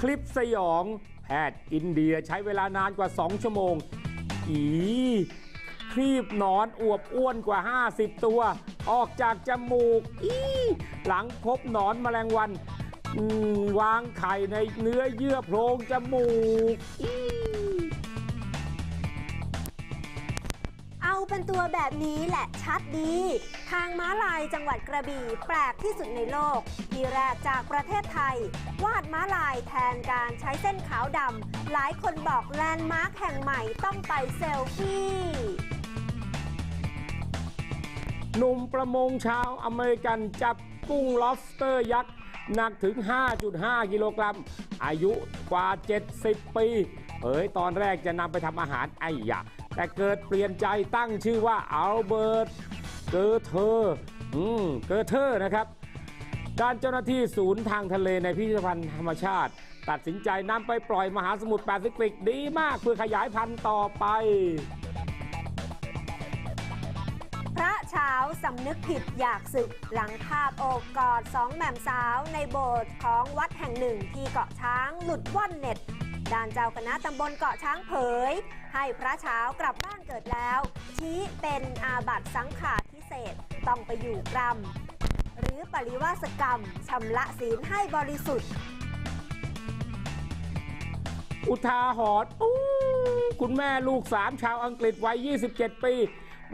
คลิปสยอง แพทย์อินเดียใช้เวลานานกว่า 2 ชั่วโมง อีครีบนอนอวบอ้วนกว่า 50 ตัว ออกจากจมูก อีหลังพบหนอนแมลงวัน วางไข่ในเนื้อเยื่อโพรงจมูก อี เอาเป็นตัวแบบนี้แหละชัดดี ทางม้าลายจังหวัดกระบี่แปลกที่สุดในโลก ที่แรกจากประเทศไทย วาดม้าลายแทนการใช้เส้นขาวดำหลายคนบอกแลนด์มาร์คแห่งใหม่ต้องไปเซลฟี่หนุ่มประมงชาวอเมริกันจับกุ้ง lobster ยักษ์หนักถึง 5.5 กิโลกรัม อายุกว่า 70 ปี เผยตอนแรกจะนำไปทำอาหารไอ้ยะ แต่เกิดเปลี่ยนใจตั้งชื่อว่าอัลเบิร์ตเกอร์เทอร์อืมเกอร์เทอร์นะครับด้านเจ้าหน้าที่ศูนย์ทางทะเลในพิพิธภัณฑ์ธรรมชาติ ตัดสินใจนำไปปล่อยมหาสมุทรแปซิฟิกดีมากเพื่อขยายพันธุ์ต่อไป พระเช้าสำนึกผิดอยากศึกหลังภาพโอบกอดสองแม่มสาวในโบสถ์ของวัดแห่งหนึ่งที่เกาะช้างหลุดว่อนเน็ต ด้านเจ้าคณะตำบลเกาะช้างเผย ให้พระเช้ากลับบ้านเกิดแล้ว ชี้เป็นอาบัติสังขารพิเศษต้องไปอยู่กรรม หรือปริวาสกรรมชำระศีลให้บริสุทธิ์ อุทาหรณ์อู้คุณแม่ลูกสามชาวอังกฤษวัย 27 ปี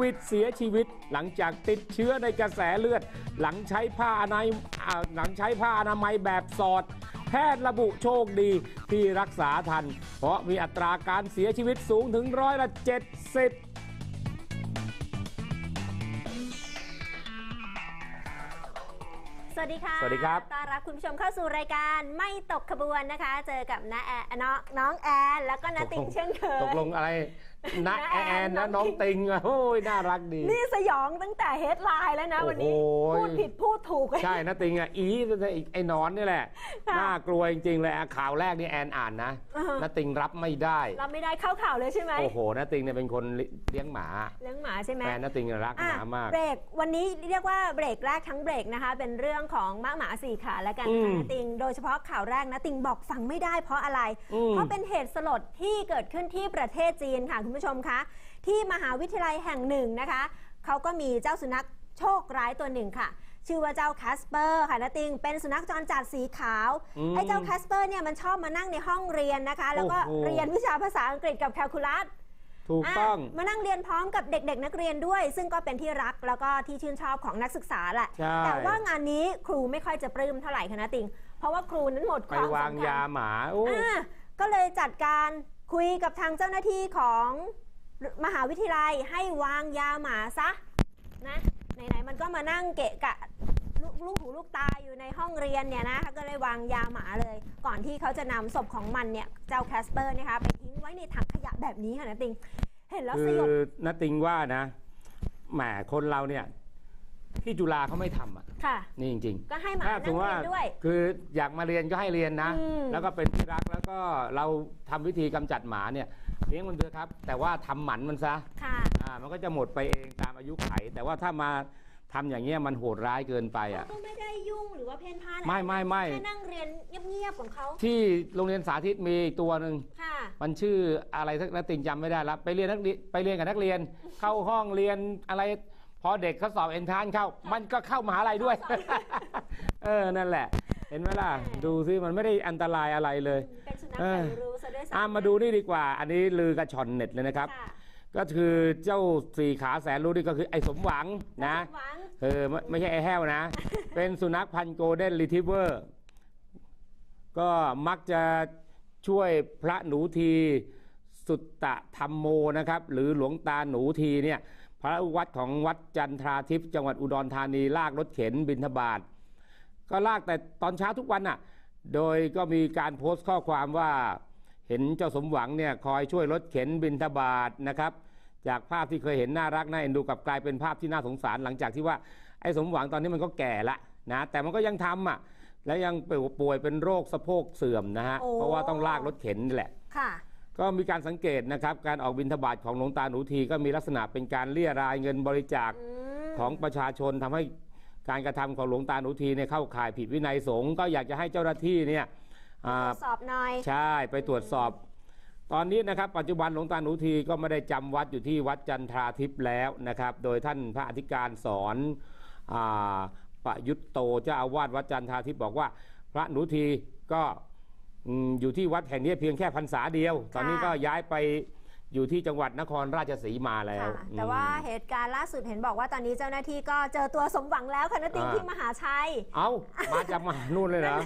วิทย์เสียชีวิตหลังจากติดเชื้อในกระแสเลือด หลังใช้ผ้าอนามัยหลังใช้ผ้าอนามัยแบบสอด พทย์ระบุโชคดีที่รักษาทัน เพราะมีอัตราการเสียชีวิตสูงถึงร้อยละ 70สวัสดีค่ะ สวัสดีครับ ต้อนรับคุณผู้ชมเข้าสู่รายการไม่ตกขบวนนะคะ เจอกับน้าแอนน้องน้องแอนแล้วก็น้าติงเช่นเคย ตกลงอะไร นะนะแอแอนนนะน้น้อองงติงอะโอ้ยน่ารักดี นี่สยองตั้งแต่เฮดไลน์แล้วนะวันนี้โอ้โหพูดผิดพูดถูกใช่นะติงอะอีไอ้หนอนนี่แหละค่ะน่ากลัวจริงๆเลยอะข่าวแรกนี่แอนอ่านนะอ่าฮะนะติงรับไม่ได้เราไม่ได้เข้าข่าวเลยใช่ไหมโอ้โหนะติงเนี่ยเป็นคนเลี้ยงหมาเรื่องหมาใช่ไหมแฟนนะติงรักหอะมามากเบรกวันนี้เรียกว่าเบรกแรกทั้งเบรกนะคะ เป็นเรื่องของม้าหมาสี่ขาแล้วกันอืค่ะมนาติง โดยเฉพาะข่าวแรกนะติงบอกฟังไม่ได้เพราะอะไรอืมเพราะเป็นเหตุสลดที่เกิดขึ้นที่ประเทศจีนค่ะคุณผู้ชมคะ ที่มหาวิทยาลัยแห่งหนึ่งนะคะเขาก็มีเจ้าสุนัขโชคร้ายตัวหนึ่งค่ะ ชื่อว่าเจ้าแคสเปอร์ค่ะนาติงเป็นสุนัขจรจัดสีขาวอืมไอ้เจ้าแคสเปอร์เนี่ยมันชอบมานั่งในห้องเรียนนะคะ แล้วก็โอ้โหเรียนวิชาภาษาอังกฤษกับแคลคูลัสถูกต้องะมานั่งเรียนพร้อมกับเด็ก ๆ นักเรียนด้วย ซึ่งก็เป็นที่รักแล้วก็ที่ชื่นชอบของนักศึกษาแหละใช่แต่ว่างานนี้ครูไม่ค่อยจะปลื้มเท่าไหร่ค่ะนะติง เพราะว่าครูนั้นหมดคไปวามวางสำคัญยาหมาโอ้อ่าก็เลยจัดการ คุยกับทางเจ้าหน้าที่ของมหาวิทยาลัยให้วางยาหมาซะนะไหนๆมันก็มานั่งเกะกะลูกหูลูกตาอยู่ในห้องเรียนเนี่ยนะก็เลยวางยาหมาเลย ก่อนที่เขาจะนำศพของมันเนี่ยเจ้าแคสเปอร์นะคะไปทิ้งไว้ในถังขยะแบบนี้ค่ะนะติง เห็นแล้วคืสอยดนะติงว่านะแหมคนเราเนี่ยที่จุฬาเขาไม่ทำอะ ค่ะ นี่จริงก็ให้หมาๆถ้านั่สมงมติเรีว่ายนด้วย คืออยากมาเรียนก็ให้เรียนนะ อืม แล้วก็เป็นที่รักแล้วก็เราทำวิธีกำจัดหมาเนี่ยเลี้ยงมันเถอะครับ แต่ว่าทำหมันมันซะค่ะ อ่ามันก็จะหมดไปเองตามอายุไข แต่ว่าถ้ามาทำอย่างเงี้ยมันโหดร้ายเกินไปอะ ก็ไม่ได้ยุ่งหรือว่าเพ่นพ่านไม่ไม่ไม่ แค่นั่งเรียนเงียบๆของเขาที่โรงเรียนสาธิตมีอีกตัวหนึ่ง ค่ะ มันชื่ออะไรสักนักติงจำไม่ได้แล้วไปเรียนนักเรียนไปเรียนกับนักเรียน เข้าห้องเรียนอะไร พอเด็กเขาสอบเอนทรานเข้า มันก็เข้ามหาลัยด้วย เออนั่นแหละ เห็นไหมล่ะ ดูซิมันไม่ได้อันตรายอะไรเลยเป็นสุนัขเอแสอนรู้ซะด้วยซ้ำอ่ามาดูนี่ดีกว่า อันนี้ลือกระชอนเน็ตเลยนะครับ ค่ะก็คือเจ้าสี่ขาแสนรู้นี่ก็คือไอ้สมหวังนะ หวังเออไม่ไม่ใช่ไอ้แห้วนะ เป็นสุนัขพันธุ์โกลเด้นรีทิเวอร์ ก็มักจะช่วยพระหนูที สุตตะธรรมโมนะครับ หรือหลวงตาหนูทีเนี่ย พระลูกวัดของวัดจันทราทิพย์จังหวัดอุดรธานีลากรถเข็นบิณฑบาตก็ลากแต่ตอนเช้าทุกวันน่ะ โดยก็มีการโพสต์ข้อความว่าเห็นเจ้าสมหวังเนี่ยคอยช่วยรถเข็นบิณฑบาตนะครับ จากภาพที่เคยเห็นน่ารักน่าเอ็นดูกลับกลายเป็นภาพที่น่าสงสารหลังจากที่ว่าไอ้สมหวังตอนนี้มันก็แก่ละนะแต่มันก็ยังทำอะแล้วยังป่วยเป็นโรคสะโพกเสื่อมนะฮะโอ้เพราะว่าต้องลากรถเข็นนี่แหละค่ะ ก็มีการสังเกตนะครับ การออกบิณฑบาตของหลวงตาหนูทีก็มีลักษณะเป็นการเลี่ยรายเงินบริจาคอืมของประชาชนทำให้การกระทำของหลวงตาหนูทีเนี่ยเข้าข่ายผิดวินัยสงฆ์ก็อยากจะให้เจ้าหน้าที่เนี่ยอ่าตรวจสอบหน่อยใช่ไปตรวจสอบ ตอนนี้นะครับ ปัจจุบันหลวงตาหนูทีก็ไม่ได้จำวัดอยู่ที่วัดจันทราทิพย์แล้วนะครับ โดยท่านพระอธิการสอนอาประยุทธ์โตเจ้าอาวาสวัดจันทราทิพย์บอกว่า พระหนูทีก็ อืมอยู่ที่วัดแห่งนี้เพียงแค่พรรษาเดียว ตอนนี้ก็ย้ายไปอยู่ที่จังหวัดนครราชสีมาแล้ว ค่ะแต่ว่าอืมเหตุการณ์ล่าสุดเห็นบอกว่าตอนนี้เจ้าหน้าที่ก็เจอตัวสมหวังแล้วค่ะนติงอ่า ที่มหาชัย เอามาจากมหานู่นเลยเหรอ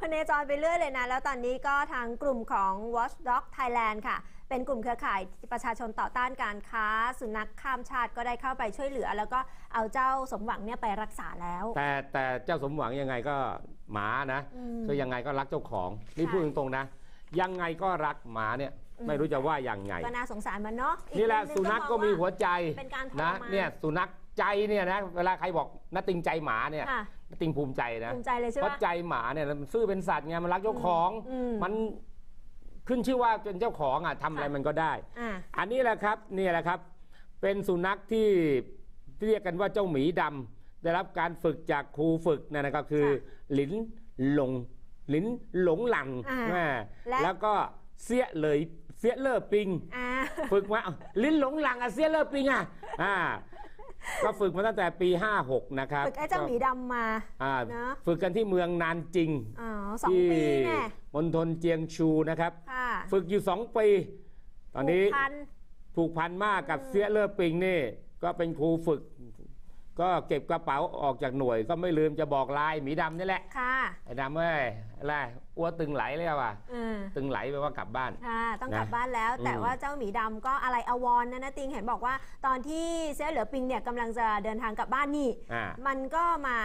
พเนจรไปเรื่อยเลยนะ แล้วตอนนี้ก็ทางกลุ่มของ Watchdog Thailand ค่ะ เป็นกลุ่มเครือข่ายประชาชนต่อต้านการค้า สุนัขข้ามชาติก็ได้เข้าไปช่วยเหลือ แล้วก็เอาเจ้าสมหวังเนี่ยไปรักษาแล้ว แต่แต่เจ้าสมหวังยังไงก็ หมานะอืมก็ยังไงก็รักเจ้าของนี่ใช่พูดตรงๆนะ ยังไงก็รักหมาเนี่ยอืมไม่รู้จะว่ายังไงก็น่าสงสารมันเนาะอีนี่แหละมุมสุนัขก็มองมีหัวใจเป็นการทรนะมานเนี่ยสุนัขใจเนี่ยนะเวลาใครบอกนัตติงใจหมาเนี่ยค่ะนัตติงภูมิใจนะภูมิใจเลยใช่เพไหมราะใจหมาเนี่ยมันซื่อเป็นสัตว์ไงมันรักเจ้าของอืมมันขึ้นชื่อว่าเป็นเจ้าของอะทำอะไรค่ะมันก็ได้อ่าอันนี้แหละครับนี่แหละครับ เป็นสุนัขที่เรียกกันว่าเจ้าหมีดำได้รับการฝึกจากครูฝึกนะนะครับคือห ลินหลงหลินหลงหลังอ่าแม่และแล้วก็เสียเลยเสียเลอปิงอ่าฝึกมาอ้าวลิ้นหลงหลังอะเสียเลอปิงอะอ่าก็ฝึกมาตั้งแต่ปี 56 นะครับ ฝึกไอ้เจ้าหมีดำมาอ่าเนอะฝึกกันที่เมืองนานจริงอ๋อสองที่ปีแน่มณฑลเจียงชูนะครับค่ะฝึกอยู่ 2 ปี ตอนนี้ผูกพันผูกพันมากกับอืมเสียเลอปิงนี่ ก็เป็นครูฝึก ก็เก็บกระเป๋าออกจากหน่วย ก็ไม่ลืมจะบอกลายหมีดำนี่แหละค่ะไอ้ดำเอ้ยอะไรอ้วตึงไหลเลยว่ะเออตึงไหลแปลว่ากลับบ้านค่ะต้องนะกลับบ้านแล้ว แต่อืมว่าเจ้าหมีดำก็อะไรอววรนะนะติงเห็นบอกว่า ตอนที่เซลเหลือปิงเนี่ยกำลังจะเดินทางกลับบ้านนี่อ่ามันก็มา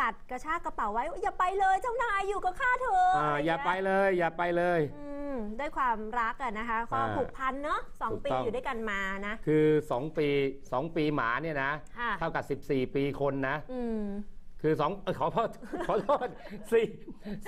กัดกระชากกระเป๋าไว้ อย่าไปเลยเจ้านายอยู่กับข้าเธอะอ่าะรอย่าไปเงี้เลย อย่าไปเลยอืม ด้วยความรักอะนะคะก็อ่าผูกพันเนาะสองถูกปีต้อง อยู่ด้วยกันมานะ คือ 2 ปี 2 ปีหมาเนี่ยนะ ค่ะ เท่ากับ 14 ปีคนนะ อืม คือสองเอ้ยขอโทษขอโทษสี่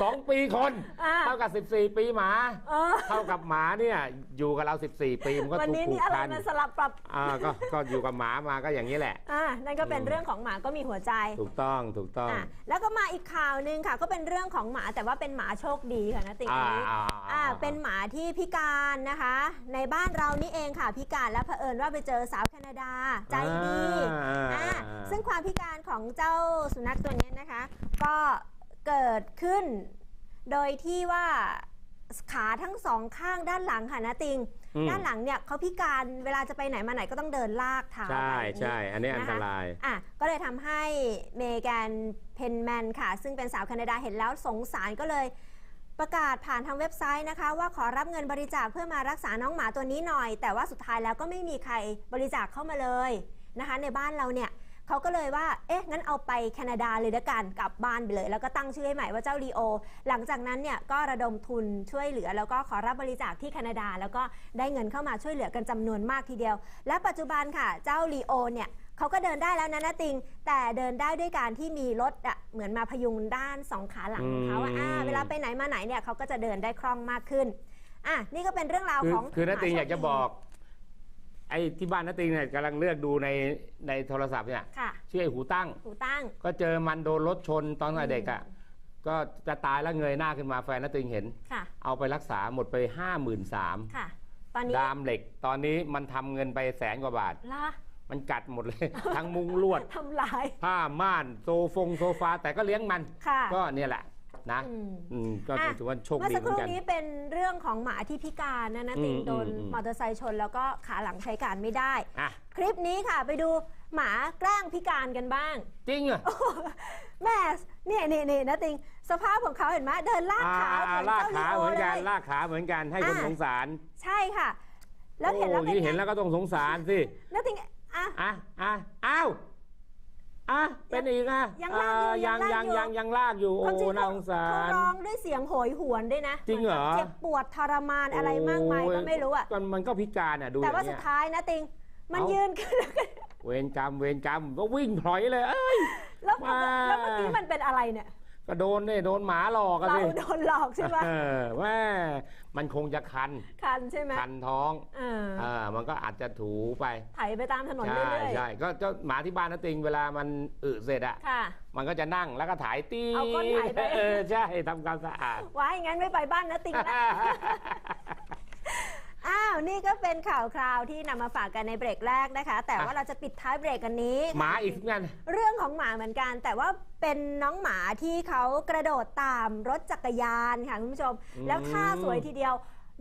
สองปีคน อ่า เท่ากับ14ปีหมา เออเท่ากับหมาเนี่ยอยู่กับเรา14ปีมันก็วันถูกนี้ผูนี่กอะไรพันมันสลับปรับอ่าก็ก็อยู่กับหมามาก็อย่างนี้แหละ อ่านั่นก็เป็นอืมเรื่องของหมาก็มีหัวใจถูกต้องถูกต้องอะแล้วก็มาอีกข่าวหนึ่งค่ะ ก็เป็นเรื่องของหมาแต่ว่าเป็นหมาโชคดีค่ะนะติงอ่านี้อ่าอ่า เป็นหมาที่พิการนะคะ ในบ้านเรานี่เองค่ะ พิการและเผอิญว่าไปเจอสาวแคนาดา ใจดีอ่าอ่าอ่าซึ่งความพิการของเจ้าสุนัขตัวนี้นะคะ ก็เกิดขึ้น โดยที่ว่าขาทั้งสองข้างด้านหลังค่ะนะติงอืมด้านหลังเนี่ยเขาพิการเวลาจะไปไหนมาไหนก็ต้องเดินลากเท้าใช่ไปอย่างนี้ใช่อันนี้อันตรายอะก็เลยทำให้เมแกนเพนแมนค่ะ ซึ่งเป็นสาวแคนาดาเห็นแล้วสงสารก็เลยประกาศผ่านทางเว็บไซต์นะคะ ว่าขอรับเงินบริจาคเพื่อมารักษาน้องหมาตัวนี้หน่อย แต่ว่าสุดท้ายแล้วก็ไม่มีใครบริจาคเข้ามาเลยนะคะ ในบ้านเราเนี่ย เขาก็เลยว่า เอ๊ะ งั้นเอาไปแคนาดาเลยละกัน กลับบ้านไปเลย แล้วก็ตั้งชื่อให้ใหม่ว่าเจ้าลีโอ หลังจากนั้นเนี่ยก็ระดมทุนช่วยเหลือ แล้วก็ขอรับบริจาคที่แคนาดา แล้วก็ได้เงินเข้ามาช่วยเหลือกันจำนวนมากทีเดียว และปัจจุบันค่ะ เจ้าลีโอเนี่ยเขาก็เดินได้แล้วนะนะติง แต่เดินได้ด้วยการที่มีรถอะเหมือนมาพยุงด้านสองขาหลังของเขาอะอืมอ่าเวลาไปไหนมาไหนเนี่ยเขาก็จะเดินได้คล่องมากขึ้นอะนี่ก็เป็นเรื่องราวคือของคือนัตติงหมอยากจะบอก ไอ้ที่บ้านนัตติงเนี่ยกำลังเลือกดูในในโทรศัพท์เนี่ยค่ะ ชื่อไอ้หูตั้ง หูตั้ง ก็เจอมันโดนรถชนตอนเด็กอะก็จะตายแล้วเงยหน้าขึ้นมาแฟนนัตติงเห็น ค่ะ เอาไปรักษาหมดไปห้าหมื่นสามค่ะ ตอนนี้ดามเหล็ก ตอนนี้มันทำเงินไปแสนกว่าบาท ล่ะมันกัดหมดเลย ทั้งมุ้งลวด ทำลาย ผ้าม่านโซฟงโซฟาแต่ก็เลี้ยงมัน ค่ะ ก็เนี่ยแหละ นะอืมอืมก็อะถือว่าโชคเมื่อดีสักเหคมือนรู่กันนี้เป็นเรื่องของหมาที่พิการนะนะติงอืมโดนอืมอืมมอเตอร์ไซค์ชน แล้วก็ขาหลังใช้การไม่ได้อะคลิปนี้ค่ะไปดูหมาแกล้งพิการกันบ้าง จริงเหรอแม่เนี่ยเนี่ยเนี่ยนะติงสภาพของเขาเห็นไหมเดินลากอ่าขาอ่าเหมือนลากเจ้าลีขาโอเหมือนเลกันยลากขาเหมือนกันให้คนอะสงสาร ใช่ค่ะ แล้วเห็นแล้วโอ้เป็นนี่ไงเห็นแล้วก็ต้องสงสารสินะติงอะอะอะอ้าว อะเป็นอีกอะยังลากอยู่เยังยังยังลากอยู่ ยังยังลากอยู่ความจริโอ้งน่าเขาสงสาเขารร้องด้วยเสียงโหยหวนด้วยนะจริงเหรอมืนกับเจ็บปวดทรมานอะไรมากมายก็ไม่รู้อะโยมันก็พิการอะดูอแต่ย่างว่าเงี้สุดย ท้ายนะติง มันเอ้ายื ยืนขึ้นแล้วก็เวรกรรมเวรกรรมก็วิ่งพลอยเลยเอ้ย แล้วมา แล้วเมื่อกี้มันเป็นอะไรเนี่ย ก็โดนเนี่ยโดนหมาหลอกอะเราสิโดนหลอกใช่ไหมเออแม่มันคงจะคัน คันใช่ไหมคันท้องเออเออมันก็อาจจะถูไปไถไปตามถนนใช่เรื่อยใช่ก็เจ้าหมาที่บ้านนะติงเวลามันอึเสร็จอะๆค่ะมันก็จะนั่งแล้วก็ถ่ายตีเอาก้นถ่ายไปเออใช่ทำความสะอาดว้ายงั้นไม่ไปบ้านนะติงนะอ้าว นี่ก็เป็นข่าวคราวที่นำมาฝากกันในเบรกแรกนะคะ แต่ว่าเราจะปิดท้ายเบรกกันนี้หมาอีกงั้นเรื่องของหมาเหมือนกัน แต่ว่าเป็นน้องหมาที่เขากระโดดตามรถจักรยานค่ะคุณผู้ชมอืมแล้วท่าสวยทีเดียว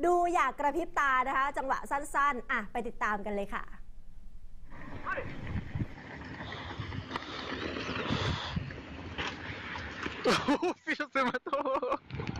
ดูอยากกระพริบตานะคะ จังหวะสั้นๆอะไปติดตามกันเลยค่ะ Filho, você matou.